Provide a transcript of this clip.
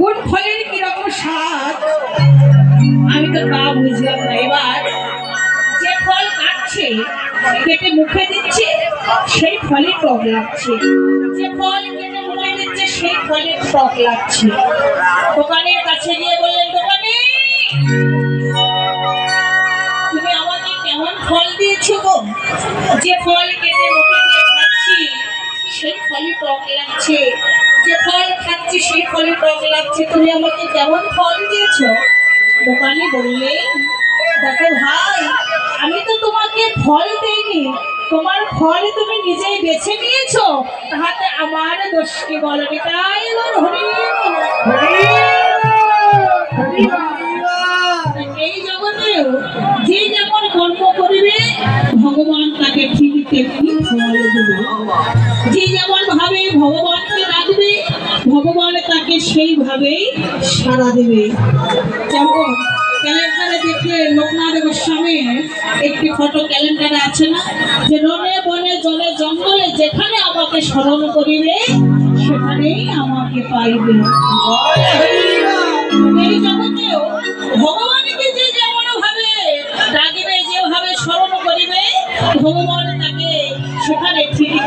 কোন ফলের কীরকম স্বাদ? আমি তো তা বুঝলাম না। এবার যে ফল কাটছে, কেটে মুখে দিচ্ছে, সেই ফলে টক লাগছে। যে ফল কেটে মুখে দিচ্ছে, সেই ফলে টক লাগছে। দোকানের কাছে গিয়ে বললেন, দোকানে, তুমি আমাকে কেমন ফল দিয়েছ গো? যে ফল কেটে মুখে দিয়ে খাচ্ছি, সেই ফলে টক লাগছে। যে ফল খাচ্ছি সেই ফলে টক লাগছে। তুমি আমাকে কেমন ফল দিয়েছ? দোকানে বললে, দেখো ভাই, আমি তো তোমাকে ফল দেইনি। তোমার ফল তুমি নিজেই বেছে নিয়েছো। তাহাতে আমার দোষ কি বলো তাই এই জগতেও যে যেমন কর্ম করিবে, ভগবান তাকে ঠিক ফল দেবে। যে যেমন ভাবে ভগবানকে রাখবে, ভগবান তাকে সেইভাবেই সাড়া দেবে। যেমন ক্যালেন্ডারে দেখলে লোকনাথ গোস্বামীর একটি ফটো ক্যালেন্ডারে আছে না? যে রনে বনে জলে জঙ্গলে যেখানে আমাকে স্মরণ করিবে, সেখানেই আমাকে পাইবে। এই জগতেও ভগবানকে যে যেমন ভাবে ডাকিবে, যেভাবে স্মরণ করিবে, ভগবান তাকে সেখানে ঠিক